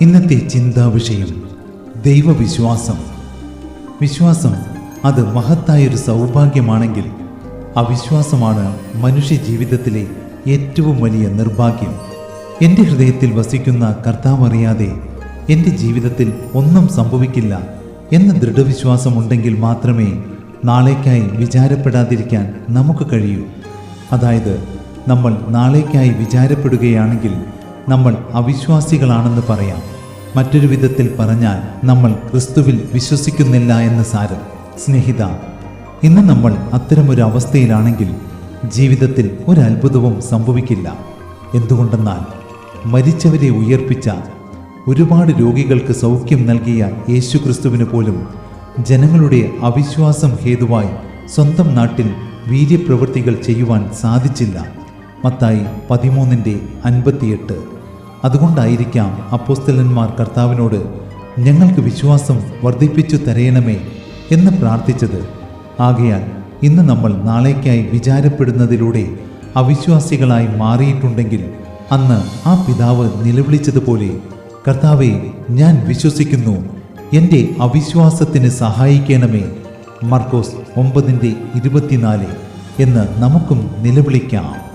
ഇന്നത്തെ ചിന്താ വിഷയം ദൈവവിശ്വാസം. വിശ്വാസം അത് മഹത്തായൊരു സൗഭാഗ്യമാണെങ്കിൽ അവിശ്വാസമാണ് മനുഷ്യ ജീവിതത്തിലെ ഏറ്റവും വലിയ നിർഭാഗ്യം. എന്റെ ഹൃദയത്തിൽ വസിക്കുന്ന കർത്താവ് അറിയാതെ എന്റെ ജീവിതത്തിൽ ഒന്നും സംഭവിക്കില്ല എന്ന ദൃഢവിശ്വാസമുണ്ടെങ്കിൽ മാത്രമേ നാളേക്കായി വിചാരപ്പെടാതിരിക്കാൻ നമുക്ക് കഴിയൂ. അതായത് നമ്മൾ നാളേക്കായി വിചാരപ്പെടുകയാണെങ്കിൽ നമ്മൾ അവിശ്വാസികളാണെന്ന് പറയാം. മറ്റൊരു വിധത്തിൽ പറഞ്ഞാൽ നമ്മൾ ക്രിസ്തുവിൽ വിശ്വസിക്കുന്നില്ല എന്ന് സാരം. സ്നേഹിത ഇന്ന് നമ്മൾ അത്തരമൊരു അവസ്ഥയിലാണെങ്കിൽ ജീവിതത്തിൽ ഒരു അത്ഭുതവും സംഭവിക്കില്ല. എന്തുകൊണ്ടെന്നാൽ മരിച്ചവരെ ഉയർപ്പിച്ച ഒരുപാട് രോഗികൾക്ക് സൗഖ്യം നൽകിയ യേശു ക്രിസ്തുവിന് പോലും ജനങ്ങളുടെ അവിശ്വാസം ഹേതുവായി സ്വന്തം നാട്ടിൽ വീര്യപ്രവൃത്തികൾ ചെയ്യുവാൻ സാധിച്ചില്ല. മത്തായി പതിമൂന്നിന്റെ അൻപത്തിയെട്ട്. അതുകൊണ്ടായിരിക്കാം അപ്പോസ്തലന്മാർ കർത്താവിനോട് ഞങ്ങൾക്ക് വിശ്വാസം വർദ്ധിപ്പിച്ചു തരയണമേ എന്ന് പ്രാർത്ഥിച്ചത്. ആകയാൽ ഇന്ന് നമ്മൾ നാളേക്കായി വിചാരപ്പെടുന്നതിലൂടെ അവിശ്വാസികളായി മാറിയിട്ടുണ്ടെങ്കിൽ അന്ന് ആ പിതാവ് നിലവിളിച്ചതുപോലെ കർത്താവെ ഞാൻ വിശ്വസിക്കുന്നു. എന്റെ അവിശ്വാസത്തിന് സഹായിക്കണമേ മർക്കോസ് ഒമ്പതിന്റെ ഇരുപത്തിനാല് എന്ന് നമുക്കും നിലവിളിക്കാം.